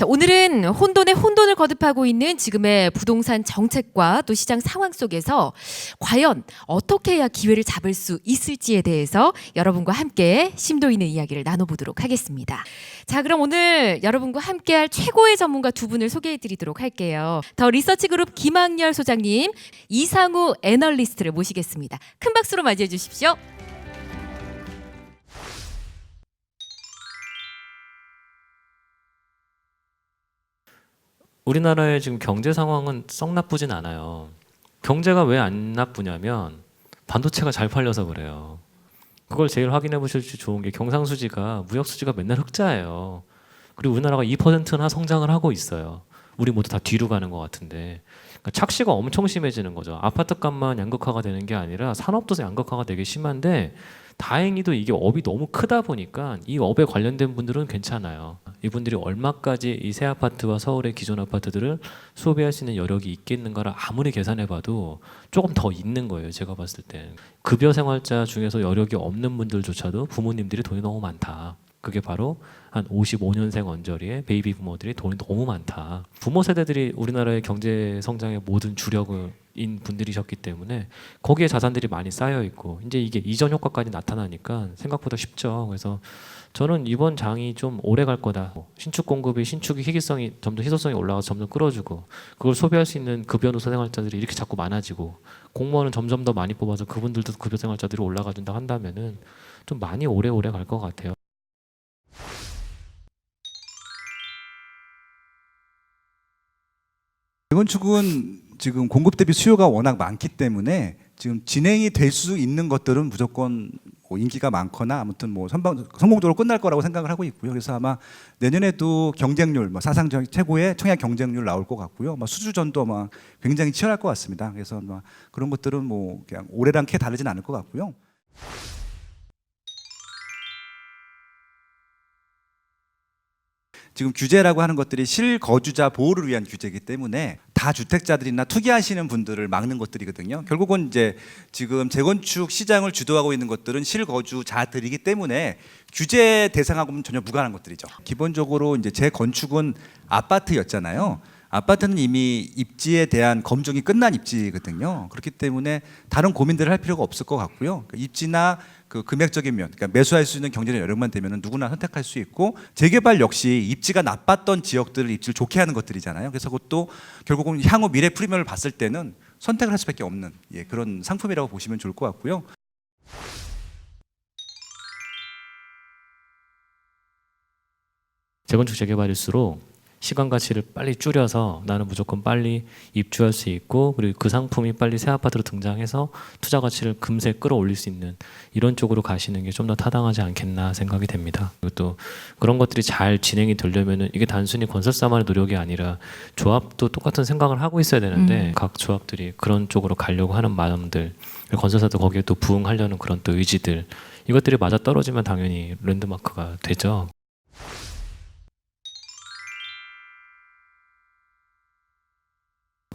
자, 오늘은 혼돈에 혼돈을 거듭하고 있는 지금의 부동산 정책과 또 시장 상황 속에서 과연 어떻게 해야 기회를 잡을 수 있을지에 대해서 여러분과 함께 심도 있는 이야기를 나눠보도록 하겠습니다. 자, 그럼 오늘 여러분과 함께할 최고의 전문가 두 분을 소개해드리도록 할게요. 더 리서치 그룹 김학열 소장님, 이상우 애널리스트를 모시겠습니다. 큰 박수로 맞이해 주십시오. 우리나라의 지금 경제 상황은 썩 나쁘진 않아요. 경제가 왜 안 나쁘냐면 반도체가 잘 팔려서 그래요. 그걸 제일 확인해 보실 수 좋은 게 경상수지가 무역 수지가 맨날 흑자예요. 그리고 우리나라가 2%나 성장을 하고 있어요. 우리 모두 다 뒤로 가는 것 같은데 그러니까 착시가 엄청 심해지는 거죠. 아파트 값만 양극화가 되는 게 아니라 산업도 양극화가 되게 심한데 다행히도 이게 업이 너무 크다 보니까 이 업에 관련된 분들은 괜찮아요. 이분들이 얼마까지 이 새 아파트와 서울의 기존 아파트들을 소비할 수 있는 여력이 있겠는가를 아무리 계산해봐도 조금 더 있는 거예요. 제가 봤을 때 급여 생활자 중에서 여력이 없는 분들조차도 부모님들이 돈이 너무 많다. 그게 바로 한 55년생 언저리의 베이비 부모들이 돈이 너무 많다. 부모 세대들이 우리나라의 경제 성장의 모든 주력 인 분들이셨기 때문에 거기에 자산들이 많이 쌓여 있고 이제 이게 이전 효과까지 나타나니까 생각보다 쉽죠. 그래서 저는 이번 장이 좀 오래 갈 거다. 신축 공급이 신축의 희귀성이 점점 희소성이 올라가서 점점 끌어주고 그걸 소비할 수 있는 급여 노사 생활자들이 이렇게 자꾸 많아지고 공무원은 점점 더 많이 뽑아서 그분들도 급여 생활자들이 올라가 준다 한다면은 좀 많이 오래오래 갈 것 같아요. 재건축은 지금 공급 대비 수요가 워낙 많기 때문에 지금 진행이 될 수 있는 것들은 무조건 뭐 인기가 많거나 아무튼 뭐 선방, 성공적으로 끝날 거라고 생각을 하고 있고요. 그래서 아마 내년에도 경쟁률, 뭐 사상 적- 최고의 청약 경쟁률 나올 것 같고요. 뭐 수주전도 막 굉장히 치열할 것 같습니다. 그래서 막 그런 것들은 뭐 그냥 올해랑 크게 다르진 않을 것 같고요. 지금 규제라고 하는 것들이 실거주자 보호를 위한 규제이기 때문에 다 주택자들이나 투기하시는 분들을 막는 것들이거든요. 결국은 이제 지금 재건축 시장을 주도하고 있는 것들은 실거주자들이기 때문에 규제 대상하고는 전혀 무관한 것들이죠. 기본적으로 이제 재건축은 아파트였잖아요. 아파트는 이미 입지에 대한 검증이 끝난 입지거든요. 그렇기 때문에 다른 고민들을 할 필요가 없을 것 같고요. 그 입지나 그 금액적인 면, 그러니까 매수할 수 있는 경제적 여력만 되면 누구나 선택할 수 있고 재개발 역시 입지가 나빴던 지역들을 입지를 좋게 하는 것들이잖아요. 그래서 그것도 결국은 향후 미래 프리미엄을 봤을 때는 선택을 할 수밖에 없는 예, 그런 상품이라고 보시면 좋을 것 같고요. 재건축 재개발일수록 시간 가치를 빨리 줄여서 나는 무조건 빨리 입주할 수 있고 그리고 그 상품이 빨리 새 아파트로 등장해서 투자 가치를 금세 끌어올릴 수 있는 이런 쪽으로 가시는 게 좀 더 타당하지 않겠나 생각이 됩니다. 그리고 또 그런 것들이 잘 진행이 되려면은 이게 단순히 건설사만의 노력이 아니라 조합도 똑같은 생각을 하고 있어야 되는데 각 조합들이 그런 쪽으로 가려고 하는 마음들 건설사도 거기에 또 부응하려는 그런 또 의지들 이것들이 맞아 떨어지면 당연히 랜드마크가 되죠.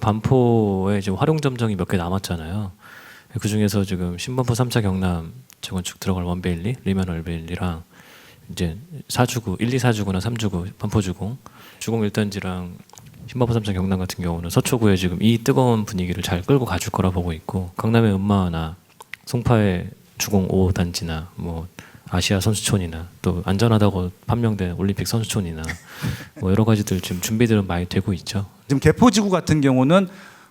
반포에 지금 활용 점정이 몇 개 남았잖아요. 그 중에서 지금 신반포 3차 경남 재건축 들어갈 원베일리, 리면 월베일리랑 이제 4주구, 1, 2, 4주구나 3주구, 반포주공, 주공 1단지랑 신반포 3차 경남 같은 경우는 서초구에 지금 이 뜨거운 분위기를 잘 끌고 가줄 거라 보고 있고 강남의 음마나 송파의 주공 5단지나 뭐 아시아 선수촌이나 또 안전하다고 판명된 올림픽 선수촌이나 뭐 여러 가지들 지금 준비들은 많이 되고 있죠. 지금 개포지구 같은 경우는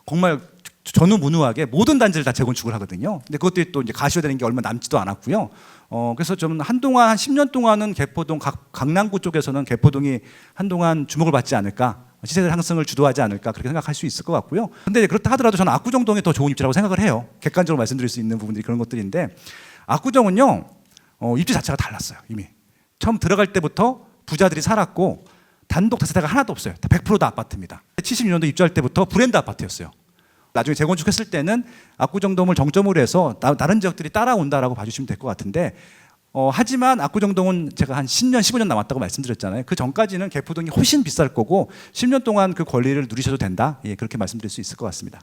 정말 전후무누하게 모든 단지를 다 재건축을 하거든요. 근데 그것들이 또 이제 가시화되는 게 얼마 남지도 않았고요. 어, 그래서 좀 한동안 한 10년 동안은 개포동 각, 강남구 쪽에서는 개포동이 한동안 주목을 받지 않을까. 시세 상승을 주도하지 않을까 그렇게 생각할 수 있을 것 같고요. 근데 그렇다 하더라도 저는 압구정동이 더 좋은 입지라고 생각을 해요. 객관적으로 말씀드릴 수 있는 부분들이 그런 것들인데 압구정은요 어, 입지 자체가 달랐어요 이미 처음 들어갈 때부터 부자들이 살았고 단독 다세대가 하나도 없어요. 100%다 아파트입니다. 76년도 입주할 때부터 브랜드 아파트였어요. 나중에 재건축했을 때는 압구정동을 정점으로 해서 나, 다른 지역들이 따라온다라고 봐주시면 될 것 같은데 어, 하지만 압구정동은 제가 한 10년, 15년 남았다고 말씀드렸잖아요. 그 전까지는 개포동이 훨씬 비쌀 거고 10년 동안 그 권리를 누리셔도 된다. 예, 그렇게 말씀드릴 수 있을 것 같습니다.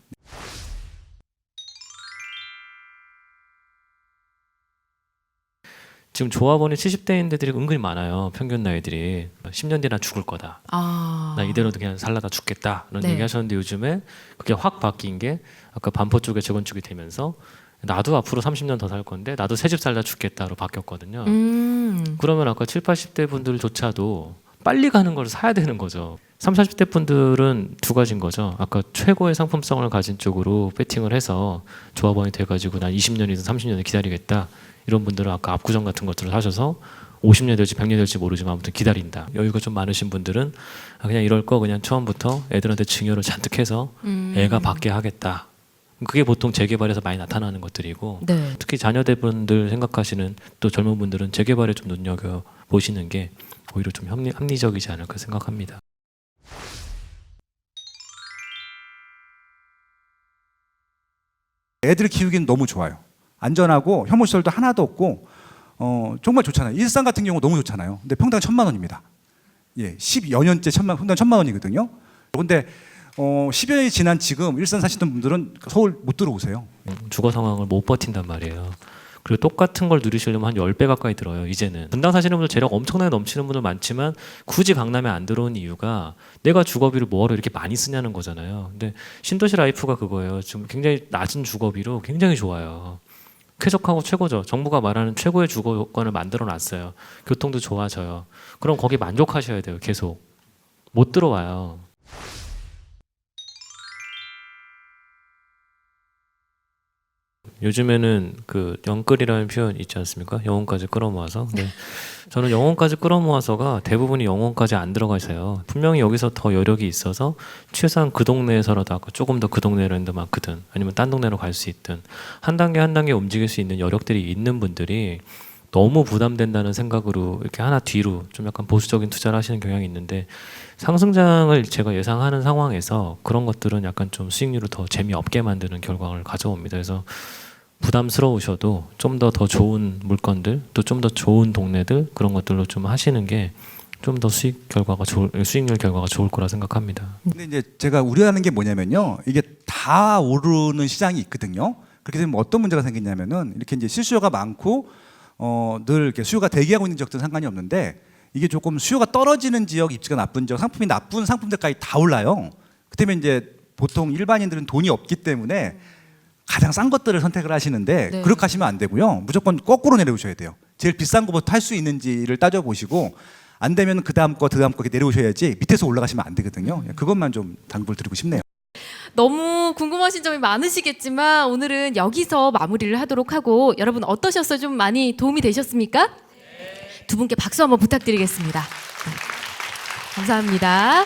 지금 조합원이 70대인들이 은근히 많아요. 평균 나이들이 얘기하셨어요. 10년 뒤나 죽을 거다. 아. 나 이대로도 그냥 살라다 죽겠다. 이런 네. 얘기하셨는데 요즘에 그게 확 바뀐 게 아까 반포 쪽에 재건축이 되면서 나도 앞으로 30년 더 살 건데 나도 새 집 살다 죽겠다로 바뀌었거든요. 음. 그러면 아까 7, 80대 분들조차도 빨리 가는 걸 사야 되는 거죠. 3, 40대 분들은 두 가지인 거죠. 아까 최고의 상품성을 가진 쪽으로 배팅을 해서 조합원이 돼가지고 난 20년이든 30년을 기다리겠다. 이런 분들은 아까 압구정 같은 것들을 사셔서 50년 될지 100년 될지 모르지만 아무튼 기다린다. 여유가 좀 많으신 분들은 아, 그냥 이럴 거 그냥 처음부터 애들한테 증여를 잔뜩 해서 음. 애가 받게 하겠다. 그게 보통 재개발에서 많이 나타나는 것들이고 네. 특히 자녀대분들 생각하시는 또 젊은 분들은 재개발에 좀 눈여겨 보시는 게 오히려 좀 합리, 합리적이지 않을까 생각합니다. 애들 키우기는 너무 좋아요. 안전하고 혐오시설도 하나도 없고 어, 정말 좋잖아요. 일산 같은 경우 너무 좋잖아요. 근데 평당 천만 원입니다. 예, 10여 년째 천만 평당 천만 원이거든요. 그런데 어, 10여 년이 지난 지금 일산 사시는 분들은 서울 못 들어오세요. 음, 주거 상황을 못 버틴단 말이에요. 그리고 똑같은 걸 누리시려면 한 10배 가까이 들어요. 이제는. 분당 사시는 분들 재력 엄청나게 넘치는 분들 많지만 굳이 강남에 안 들어온 이유가 내가 주거비를 뭐하러 이렇게 많이 쓰냐는 거잖아요. 근데 신도시 라이프가 그거예요. 지금 굉장히 낮은 주거비로 굉장히 좋아요. 쾌적하고 최고죠. 정부가 말하는 최고의 주거 요건을 만들어 놨어요. 교통도 좋아져요. 그럼 거기 만족하셔야 돼요. 계속. 못 들어와요. 요즘에는 그 영끌이라는 표현 있지 않습니까? 영혼까지 끌어모아서. 근데 저는 영혼까지 끌어모아서가 대부분이 영혼까지 안 들어가 있어요. 분명히 여기서 더 여력이 있어서 최소한 그 동네에서라도 아까 조금 더 그 동네로 했는데 많거든. 아니면 딴 동네로 갈 수 있든 한 단계 한 단계 움직일 수 있는 여력들이 있는 분들이 너무 부담된다는 생각으로 이렇게 하나 뒤로 좀 약간 보수적인 투자를 하시는 경향이 있는데 상승장을 제가 예상하는 상황에서 그런 것들은 약간 좀 수익률을 더 재미없게 만드는 결과를 가져옵니다. 그래서 부담스러우셔도 좀더더 좋은 물건들 또 좀 더 좋은 동네들 그런 것들로 좀 하시는 게 좀 더 수익 결과가 좋을 수익률 결과가 좋을 거라 생각합니다. 근데 이제 제가 우려하는 게 뭐냐면요. 이게 다 오르는 시장이 있거든요. 그렇게 되면 어떤 문제가 생기냐면은 이렇게 이제 실수요가 많고 어, 늘 이렇게 수요가 대기하고 있는 지역들은 상관이 없는데 이게 조금 수요가 떨어지는 지역, 입지가 나쁜 지역, 상품이 나쁜 상품들까지 다 올라요. 그때면 이제 보통 일반인들은 돈이 없기 때문에 가장 싼 것들을 선택을 하시는데 네. 그렇게 하시면 안 되고요. 무조건 거꾸로 내려오셔야 돼요. 제일 비싼 것부터 할 수 있는지를 따져 보시고 안 되면 그 다음 거, 그 다음 거 이렇게 내려오셔야지 밑에서 올라가시면 안 되거든요. 그것만 좀 당부를 드리고 싶네요. 너무 궁금하신 점이 많으시겠지만 오늘은 여기서 마무리를 하도록 하고 여러분 어떠셨어요? 좀 많이 도움이 되셨습니까? 두 분께 박수 한번 부탁드리겠습니다. 네. 감사합니다.